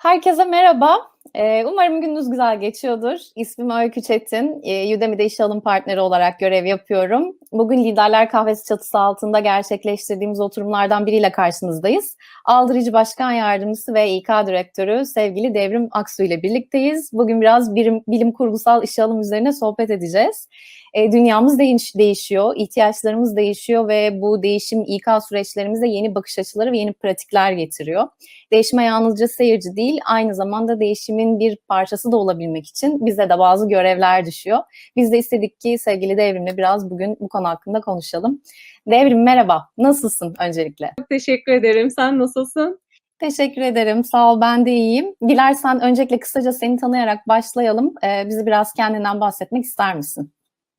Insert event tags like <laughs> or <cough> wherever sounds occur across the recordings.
Herkese merhaba. Ee, umarım gününüz güzel geçiyordur. İsmim Öykü Çetin. Ee, Udemy'de işe alım partneri olarak görev yapıyorum. Bugün Liderler Kahvesi çatısı altında gerçekleştirdiğimiz oturumlardan biriyle karşınızdayız. Aldırıcı Başkan Yardımcısı ve İK Direktörü sevgili Devrim Aksu ile birlikteyiz. Bugün biraz bilim, bilim kurgusal işe alım üzerine sohbet edeceğiz. E, dünyamız değiş, değişiyor, ihtiyaçlarımız değişiyor ve bu değişim İK süreçlerimizde yeni bakış açıları ve yeni pratikler getiriyor. Değişime yalnızca seyirci değil, aynı zamanda değişimin bir parçası da olabilmek için bize de bazı görevler düşüyor. Biz de istedik ki sevgili Devrim'le biraz bugün bu konu hakkında konuşalım. Devrim merhaba, nasılsın öncelikle? Çok teşekkür ederim. Sen nasılsın? Teşekkür ederim. Sağ ol, ben de iyiyim. Dilersen öncelikle kısaca seni tanıyarak başlayalım. Ee, bizi biraz kendinden bahsetmek ister misin?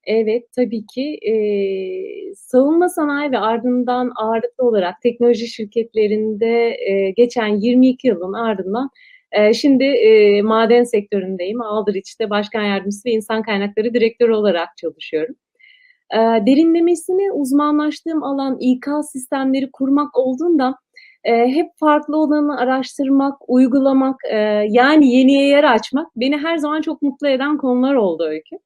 Evet, tabii ki. Eee, savunma sanayi ve ardından ağırlıklı olarak teknoloji şirketlerinde eee, geçen 22 yılın ardından eee, şimdi eee, maden sektöründeyim. Aldırıç'ta başkan yardımcısı ve insan kaynakları direktörü olarak çalışıyorum. Eee, derinlemesine uzmanlaştığım alan İK sistemleri kurmak olduğundan eee, hep farklı olanı araştırmak, uygulamak, eee, yani yeniye yer açmak beni her zaman çok mutlu eden konular oldu Öykü.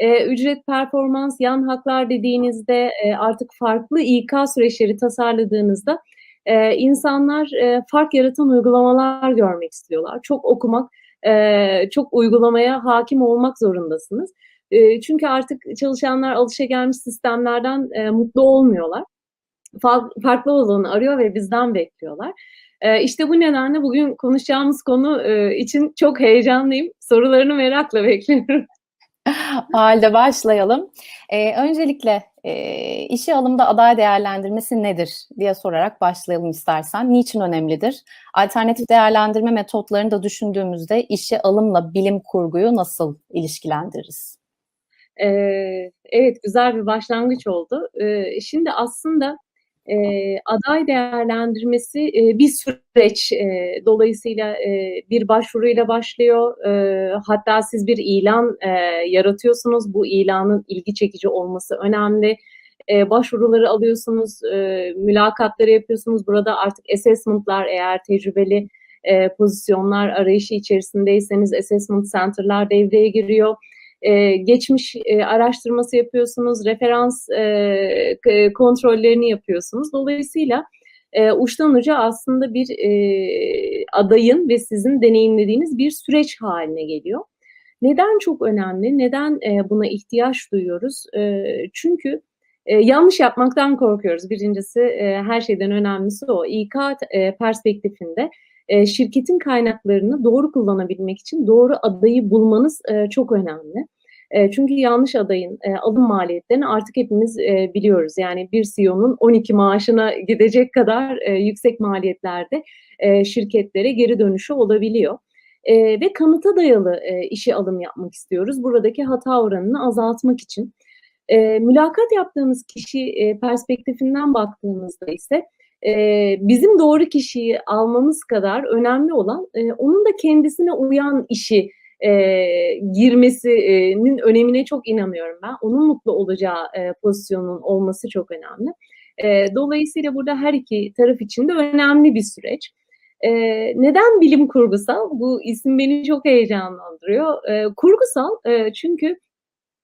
Eee, ücret, performans, yan haklar dediğinizde, eee, artık farklı İK süreçleri tasarladığınızda, eee, insanlar, eee, fark yaratan uygulamalar görmek istiyorlar. Çok okumak, eee, çok uygulamaya hakim olmak zorundasınız. Eee, çünkü artık çalışanlar alışagelmiş sistemlerden, eee, mutlu olmuyorlar. Fa farklı olanı arıyor ve bizden bekliyorlar. Eee, işte bu nedenle bugün konuşacağımız konu, eee, için çok heyecanlıyım. Sorularını merakla bekliyorum. <laughs> Halde başlayalım. Ee, öncelikle e, işe alımda aday değerlendirmesi nedir diye sorarak başlayalım istersen. Niçin önemlidir? Alternatif değerlendirme metotlarını da düşündüğümüzde işe alımla bilim kurguyu nasıl ilişkilendiririz? Eee, evet, güzel bir başlangıç oldu. Eee, şimdi aslında eee, aday değerlendirmesi eee, bir süreç. Eee, dolayısıyla eee, bir başvuruyla başlıyor. Eee, hatta siz bir ilan eee, yaratıyorsunuz. Bu ilanın ilgi çekici olması önemli. Eee, başvuruları alıyorsunuz, eee, mülakatları yapıyorsunuz. Burada artık assessment'lar eğer tecrübeli eee, pozisyonlar arayışı içerisindeyseniz assessment center'lar devreye giriyor. Eee, geçmiş eee, araştırması yapıyorsunuz, referans k kontrollerini yapıyorsunuz. Dolayısıyla eee, uçtan uca aslında bir eee, adayın ve sizin deneyimlediğiniz bir süreç haline geliyor. Neden çok önemli? Neden eee, buna ihtiyaç duyuyoruz? Eee, çünkü eee, yanlış yapmaktan korkuyoruz. Birincisi eee, her şeyden önemlisi o. İK eee, perspektifinde eee, şirketin kaynaklarını doğru kullanabilmek için doğru adayı bulmanız eee, çok önemli. Eee, çünkü yanlış adayın eee, alım maliyetlerini artık hepimiz biliyoruz. Yani bir CEO'nun 12 maaşına gidecek kadar yüksek maliyetlerde şirketlere geri dönüşü olabiliyor. Ve kanıta dayalı işe alım yapmak istiyoruz. Buradaki hata oranını azaltmak için. Mülakat yaptığımız kişi perspektifinden baktığımızda ise eee, bizim doğru kişiyi almamız kadar önemli olan eee, onun da kendisine uyan işi eee, girmesinin önemine çok inanıyorum ben. Onun mutlu olacağı eee, pozisyonun olması çok önemli. Eee, dolayısıyla burada her iki taraf için de önemli bir süreç. Eee, neden bilim kurgusal? Bu isim beni çok heyecanlandırıyor. Eee, kurgusal eee, çünkü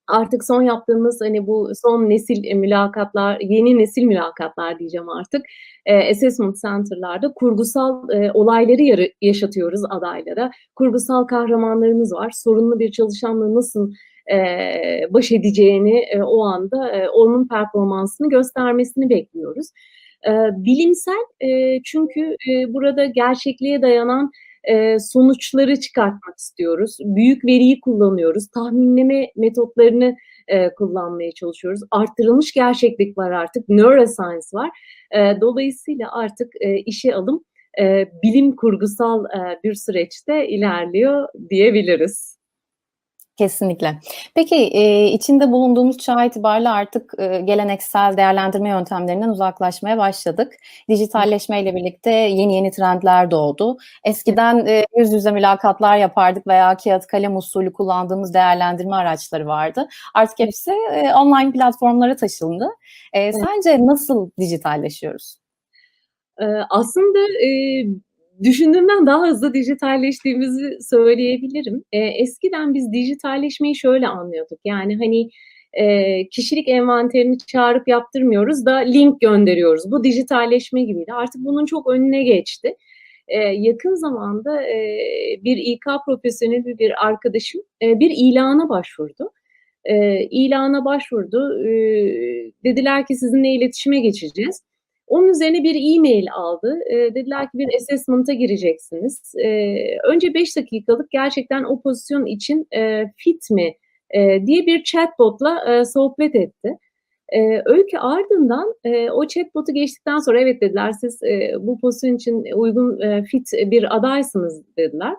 artık son yaptığımız hani bu son nesil e, mülakatlar, yeni nesil mülakatlar diyeceğim artık. Eee, assessment center'larda kurgusal eee, olayları yarı yaşatıyoruz adaylara. Kurgusal kahramanlarımız var. Sorunlu bir çalışanla nasıl eee, baş edeceğini eee, o anda eee, onun performansını göstermesini bekliyoruz. Eee, bilimsel eee, çünkü eee, burada gerçekliğe dayanan eee, sonuçları çıkartmak istiyoruz. Büyük veriyi kullanıyoruz. Tahminleme metotlarını eee, kullanmaya çalışıyoruz. Arttırılmış gerçeklik var artık. Neuroscience var. Eee, dolayısıyla artık işe alım bilim kurgusal bir süreçte ilerliyor diyebiliriz. Kesinlikle. Peki, eee, içinde bulunduğumuz çağ itibariyle artık, ııı, geleneksel değerlendirme yöntemlerinden uzaklaşmaya başladık. Dijitalleşmeyle birlikte yeni yeni trendler doğdu. Eskiden, eee, yüz yüze mülakatlar yapardık veya kağıt kalem usulü kullandığımız değerlendirme araçları vardı. Artık hepsi, eee, online platformlara taşındı. Evet. sence nasıl dijitalleşiyoruz? Aslında, eee, düşündüğümden daha hızlı dijitalleştiğimizi söyleyebilirim. E, eskiden biz dijitalleşmeyi şöyle anlıyorduk. Yani hani e, kişilik envanterini çağırıp yaptırmıyoruz da link gönderiyoruz. Bu dijitalleşme gibiydi. Artık bunun çok önüne geçti. E, yakın zamanda e, bir İK profesyoneli bir arkadaşım e, bir ilana başvurdu. E, ilana başvurdu. E, dediler ki sizinle iletişime geçeceğiz. Onun üzerine bir e-mail aldı. E, dediler ki bir assessment'a gireceksiniz. E, önce 5 dakikalık gerçekten o pozisyon için e, fit mi e, diye bir chatbotla e, sohbet etti. E, öykü ardından e, o chatbotu geçtikten sonra evet dediler siz e, bu pozisyon için uygun e, fit bir adaysınız dediler.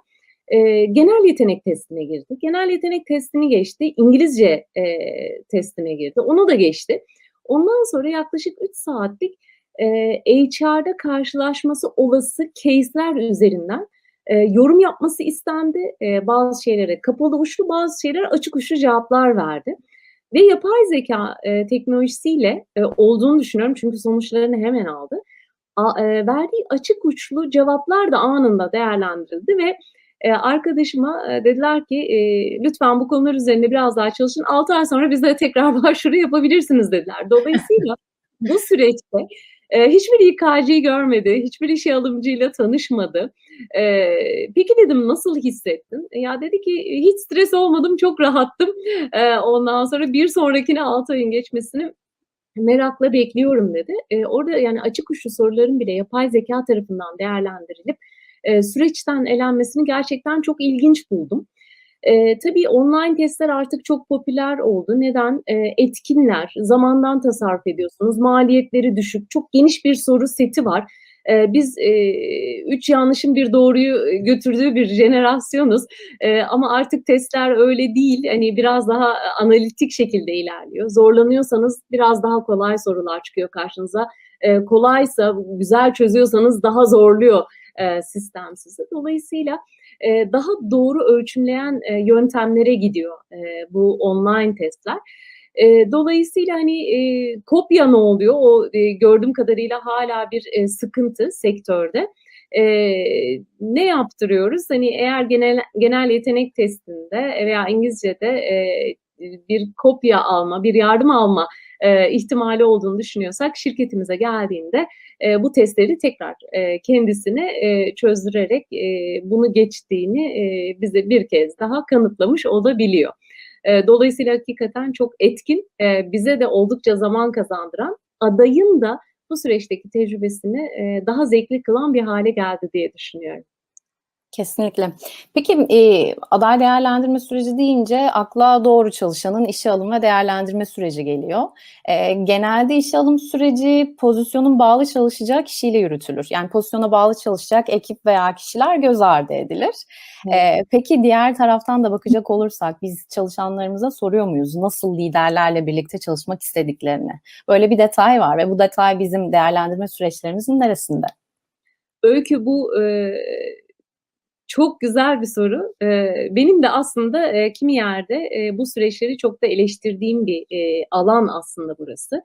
E, genel yetenek testine girdi. Genel yetenek testini geçti. İngilizce e, testine girdi. Onu da geçti. Ondan sonra yaklaşık 3 saatlik e, HR'da karşılaşması olası case'ler üzerinden e, yorum yapması istendi. E, bazı şeylere kapalı uçlu, bazı şeyler açık uçlu cevaplar verdi. Ve yapay zeka e, teknolojisiyle e, olduğunu düşünüyorum çünkü sonuçlarını hemen aldı. A, e, verdiği açık uçlu cevaplar da anında değerlendirildi ve e, arkadaşıma e, dediler ki e, lütfen bu konular üzerinde biraz daha çalışın. 6 ay sonra bize tekrar <laughs> başvuru yapabilirsiniz dediler. Dolayısıyla bu süreçte e, hiçbir İK'cıyı görmedi, hiçbir işe alımcıyla tanışmadı. E, peki dedim nasıl hissettin? E, ya dedi ki hiç stres olmadım, çok rahattım. E, ondan sonra bir sonrakine 6 ayın geçmesini merakla bekliyorum dedi. E, orada yani açık uçlu soruların bile yapay zeka tarafından değerlendirilip e, süreçten elenmesini gerçekten çok ilginç buldum. E, tabii online testler artık çok popüler oldu. Neden? E, etkinler, zamandan tasarruf ediyorsunuz, maliyetleri düşük, çok geniş bir soru seti var. E, biz e, üç yanlışın bir doğruyu götürdüğü bir jenerasyonuz. E, ama artık testler öyle değil. Hani biraz daha analitik şekilde ilerliyor. Zorlanıyorsanız biraz daha kolay sorular çıkıyor karşınıza. E, kolaysa, güzel çözüyorsanız daha zorluyor e, sistem sizi. Dolayısıyla e, daha doğru ölçümleyen e, yöntemlere gidiyor e, bu online testler. E, dolayısıyla hani e, kopya ne oluyor? O gördüğüm kadarıyla hala bir sıkıntı sektörde. E, ne yaptırıyoruz? Hani eğer genel genel yetenek testinde veya İngilizce'de e, bir kopya alma, bir yardım alma e, ihtimali olduğunu düşünüyorsak şirketimize geldiğinde e, bu testleri tekrar e, kendisine e, çözdürerek e, bunu geçtiğini e, bize bir kez daha kanıtlamış olabiliyor. E, dolayısıyla hakikaten çok etkin, e, bize de oldukça zaman kazandıran, adayın da bu süreçteki tecrübesini e, daha zevkli kılan bir hale geldi diye düşünüyorum. Kesinlikle. Peki e, aday değerlendirme süreci deyince akla doğru çalışanın işe alım ve değerlendirme süreci geliyor. E, genelde işe alım süreci pozisyonun bağlı çalışacak kişiyle yürütülür. Yani pozisyona bağlı çalışacak ekip veya kişiler göz ardı edilir. E, peki diğer taraftan da bakacak olursak biz çalışanlarımıza soruyor muyuz nasıl liderlerle birlikte çalışmak istediklerini? Böyle bir detay var ve bu detay bizim değerlendirme süreçlerimizin neresinde? Öykü bu e, çok güzel bir soru. benim de aslında kimi yerde bu süreçleri çok da eleştirdiğim bir alan aslında burası.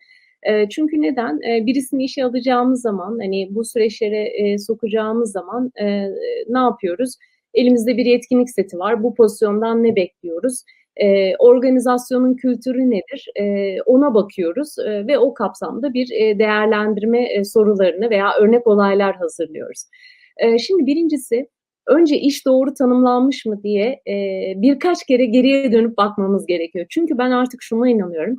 çünkü neden? birisini işe alacağımız zaman, hani bu süreçlere sokacağımız zaman ne yapıyoruz? Elimizde bir yetkinlik seti var. Bu pozisyondan ne bekliyoruz? organizasyonun kültürü nedir? ona bakıyoruz ve o kapsamda bir değerlendirme sorularını veya örnek olaylar hazırlıyoruz. şimdi birincisi önce iş doğru tanımlanmış mı diye e, birkaç kere geriye dönüp bakmamız gerekiyor. Çünkü ben artık şuna inanıyorum.